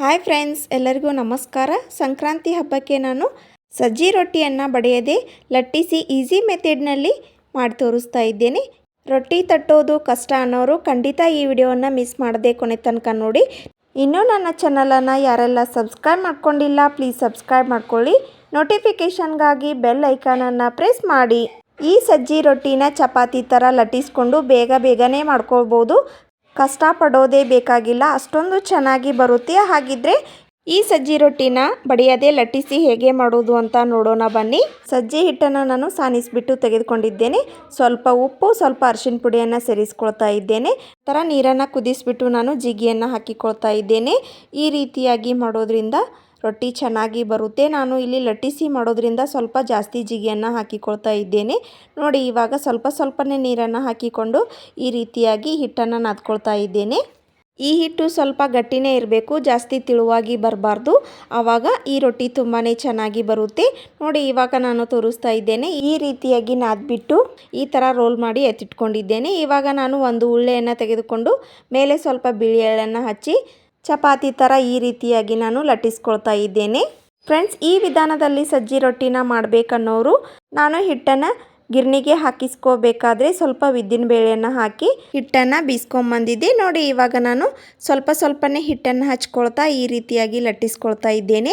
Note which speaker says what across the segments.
Speaker 1: Hi friends ಎಲ್ಲರಿಗೂ ನಮಸ್ಕಾರ. ಸಂಕ್ರಾಂತಿ ಹಬ್ಬಕ್ಕೆ ನಾನು ಸಜ್ಜಿ ರೊಟ್ಟಿಯನ್ನು ಬಡಿಯದೆ ಲಟ್ಟಿಸಿ ಈಸಿ ಮೆಥಡ್ನಲ್ಲಿ ಮಾಡಿ ತೋರಿಸ್ತಾ ಇದ್ದೇನೆ. ರೊಟ್ಟಿ ತಟ್ಟೋದು ಕಷ್ಟ ಅನ್ನೋರು ಖಂಡಿತ ಈ ವಿಡಿಯೋವನ್ನು ಮಿಸ್ ಮಾಡದೆ ಕೊನೆ ತನಕ ನೋಡಿ. ಇನ್ನೂ ನನ್ನ ಚಾನಲನ್ನು ಯಾರೆಲ್ಲ ಸಬ್ಸ್ಕ್ರೈಬ್ ಮಾಡ್ಕೊಂಡಿಲ್ಲ ಪ್ಲೀಸ್ ಸಬ್ಸ್ಕ್ರೈಬ್ ಮಾಡ್ಕೊಳ್ಳಿ. ನೋಟಿಫಿಕೇಷನ್ಗಾಗಿ ಬೆಲ್ ಐಕಾನನ್ನು ಪ್ರೆಸ್ ಮಾಡಿ. ಈ ಸಜ್ಜಿ ರೊಟ್ಟಿನ ಚಪಾತಿ ಥರ ಲಟ್ಟಿಸ್ಕೊಂಡು ಬೇಗ ಬೇಗನೆ ಮಾಡ್ಕೊಳ್ಬೋದು. ಕಷ್ಟಪಡೋದೇ ಬೇಕಾಗಿಲ್ಲ, ಅಷ್ಟೊಂದು ಚೆನ್ನಾಗಿ ಬರುತ್ತೆ. ಹಾಗಿದ್ರೆ ಈ ಸಜ್ಜಿ ರೊಟ್ಟಿನ ಬಡಿಯದೆ ಲಟ್ಟಿಸಿ ಹೇಗೆ ಮಾಡೋದು ಅಂತ ನೋಡೋಣ ಬನ್ನಿ. ಸಜ್ಜಿ ಹಿಟ್ಟನ್ನು ನಾನು ಸಾನಿಸ್ಬಿಟ್ಟು ತೆಗೆದುಕೊಂಡಿದ್ದೇನೆ. ಸ್ವಲ್ಪ ಉಪ್ಪು, ಸ್ವಲ್ಪ ಅರಿಶಿನ ಪುಡಿಯನ್ನು ಸೇರಿಸ್ಕೊಳ್ತಾ ಇದ್ದೇನೆ. ಥರ ನೀರನ್ನು ಕುದಿಸ್ಬಿಟ್ಟು ನಾನು ಜಿಗಿಯನ್ನು ಹಾಕಿಕೊಳ್ತಾ ಇದ್ದೇನೆ. ಈ ರೀತಿಯಾಗಿ ಮಾಡೋದ್ರಿಂದ ರೊಟ್ಟಿ ಚೆನ್ನಾಗಿ ಬರುತ್ತೆ. ನಾನು ಇಲ್ಲಿ ಲಟ್ಟಿಸಿ ಮಾಡೋದ್ರಿಂದ ಸ್ವಲ್ಪ ಜಾಸ್ತಿ ಜಿಗಿಯನ್ನು ಹಾಕಿಕೊಳ್ತಾ ಇದ್ದೇನೆ. ನೋಡಿ, ಇವಾಗ ಸ್ವಲ್ಪ ಸ್ವಲ್ಪನೇ ನೀರನ್ನು ಹಾಕಿಕೊಂಡು ಈ ರೀತಿಯಾಗಿ ಹಿಟ್ಟನ್ನು ನಾದ್ಕೊಳ್ತಾ ಇದ್ದೇನೆ. ಈ ಹಿಟ್ಟು ಸ್ವಲ್ಪ ಗಟ್ಟಿನೇ ಇರಬೇಕು, ಜಾಸ್ತಿ ತಿಳುವಾಗಿ ಬರಬಾರ್ದು. ಆವಾಗ ಈ ರೊಟ್ಟಿ ತುಂಬಾ ಚೆನ್ನಾಗಿ ಬರುತ್ತೆ. ನೋಡಿ, ಇವಾಗ ನಾನು ತೋರಿಸ್ತಾ ಇದ್ದೇನೆ, ಈ ರೀತಿಯಾಗಿ ನಾದ್ಬಿಟ್ಟು ಈ ಥರ ರೋಲ್ ಮಾಡಿ ಎತ್ತಿಟ್ಕೊಂಡಿದ್ದೇನೆ. ಇವಾಗ ನಾನು ಒಂದು ಉಳ್ಳೆಯನ್ನು ತೆಗೆದುಕೊಂಡು ಮೇಲೆ ಸ್ವಲ್ಪ ಬಿಳಿ ಎಳ್ಳನ್ನು ಹಚ್ಚಿ ಚಪಾತಿ ಥರ ಈ ರೀತಿಯಾಗಿ ನಾನು ಲಟ್ಟಿಸ್ಕೊಳ್ತಾ ಇದ್ದೇನೆ. ಫ್ರೆಂಡ್ಸ್, ಈ ವಿಧಾನದಲ್ಲಿ ಸಜ್ಜಿ ರೊಟ್ಟಿನ ಮಾಡಬೇಕನ್ನೋರು ನಾನು ಹಿಟ್ಟನ್ನು ಗಿರ್ನಿಗೆ ಹಾಕಿಸ್ಕೋಬೇಕಾದ್ರೆ ಸ್ವಲ್ಪ ಉದ್ದಿನ ಬೇಳೆಯನ್ನು ಹಾಕಿ ಹಿಟ್ಟನ್ನು ಬೀಸ್ಕೊಂಬಂದಿದ್ದೆ. ನೋಡಿ, ಇವಾಗ ನಾನು ಸ್ವಲ್ಪ ಸ್ವಲ್ಪನೇ ಹಿಟ್ಟನ್ನು ಹಚ್ಕೊಳ್ತಾ ಈ ರೀತಿಯಾಗಿ ಲಟ್ಟಿಸ್ಕೊಳ್ತಾ ಇದ್ದೇನೆ.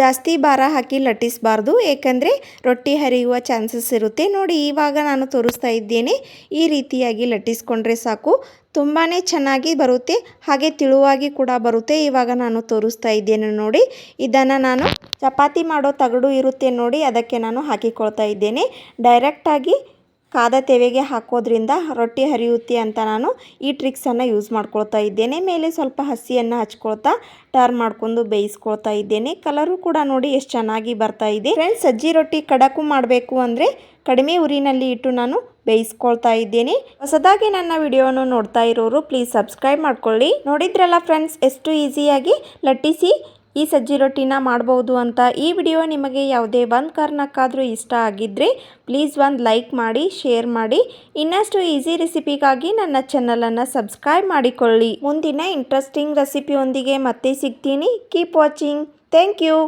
Speaker 1: ಜಾಸ್ತಿ ಭಾರ ಹಾಕಿ ಲಟ್ಟಿಸಬಾರ್ದು, ಏಕೆಂದರೆ ರೊಟ್ಟಿ ಹರಿಯುವ ಚಾನ್ಸಸ್ ಇರುತ್ತೆ. ನೋಡಿ, ಇವಾಗ ನಾನು ತೋರಿಸ್ತಾ ಇದ್ದೇನೆ, ಈ ರೀತಿಯಾಗಿ ಲಟ್ಟಿಸ್ಕೊಂಡ್ರೆ ಸಾಕು. ತುಂಬಾ ಚೆನ್ನಾಗಿ ಬರುತ್ತೆ, ಹಾಗೆ ತಿಳುವಾಗಿ ಕೂಡ ಬರುತ್ತೆ. ಇವಾಗ ನಾನು ತೋರಿಸ್ತಾ ಇದ್ದೇನೆ ನೋಡಿ, ಇದನ್ನು ನಾನು ಚಪಾತಿ ಮಾಡೋ ತಗಡು ಇರುತ್ತೆ ನೋಡಿ, ಅದಕ್ಕೆ ನಾನು ಹಾಕಿಕೊಳ್ತಾ ಇದ್ದೇನೆ. ಡೈರೆಕ್ಟಾಗಿ ಕಾದ ತೆವೆಗೆ ಹಾಕೋದ್ರಿಂದ ರೊಟ್ಟಿ ಹರಿಯುತ್ತೆ ಅಂತ ನಾನು ಈ ಟ್ರಿಕ್ಸನ್ನು ಯೂಸ್ ಮಾಡ್ಕೊಳ್ತಾ ಇದ್ದೇನೆ. ಮೇಲೆ ಸ್ವಲ್ಪ ಹಸಿಯನ್ನು ಹಚ್ಕೊಳ್ತಾ ಟರ್ನ್ ಮಾಡ್ಕೊಂಡು ಬೇಯಿಸ್ಕೊಳ್ತಾ ಇದ್ದೇನೆ. ಕಲರು ಕೂಡ ನೋಡಿ ಎಷ್ಟು ಚೆನ್ನಾಗಿ ಬರ್ತಾ ಇದೆ. ಫ್ರೆಂಡ್ಸ್ ಸಜ್ಜಿ ರೊಟ್ಟಿ ಕಡಕು ಮಾಡಬೇಕು ಅಂದರೆ ಕಡಿಮೆ ಉರಿನಲ್ಲಿ ಇಟ್ಟು ನಾನು ಬೇಯಿಸ್ಕೊಳ್ತಾ ಇದ್ದೇನೆ. ಹೊಸದಾಗಿ ನನ್ನ ವಿಡಿಯೋನು ನೋಡ್ತಾ ಇರೋರು ಪ್ಲೀಸ್ ಸಬ್ಸ್ಕ್ರೈಬ್ ಮಾಡ್ಕೊಳ್ಳಿ. ನೋಡಿದ್ರಲ್ಲ ಫ್ರೆಂಡ್ಸ್ ಎಷ್ಟು ಈಸಿಯಾಗಿ ಲಟ್ಟಿಸಿ ಈ ಸಜ್ಜಿ ರೊಟ್ಟಿನ ಮಾಡ್ಬೋದು ಅಂತ ಈ ವಿಡಿಯೋ ನಿಮಗೆ ಯಾವುದೇ ಒಂದು ಕಾರಣಕ್ಕಾದರೂ ಇಷ್ಟ ಆಗಿದ್ದರೆ ಪ್ಲೀಸ್ ಒಂದು ಲೈಕ್ ಮಾಡಿ, ಶೇರ್ ಮಾಡಿ. ಇನ್ನಷ್ಟು ಈಸಿ ರೆಸಿಪಿಗಾಗಿ ನನ್ನ ಚಾನಲನ್ನು ಸಬ್ಸ್ಕ್ರೈಬ್ ಮಾಡಿಕೊಳ್ಳಿ. ಮುಂದಿನ ಇಂಟ್ರೆಸ್ಟಿಂಗ್ ರೆಸಿಪಿಯೊಂದಿಗೆ ಮತ್ತೆ ಸಿಗ್ತೀನಿ. Keep watching thank you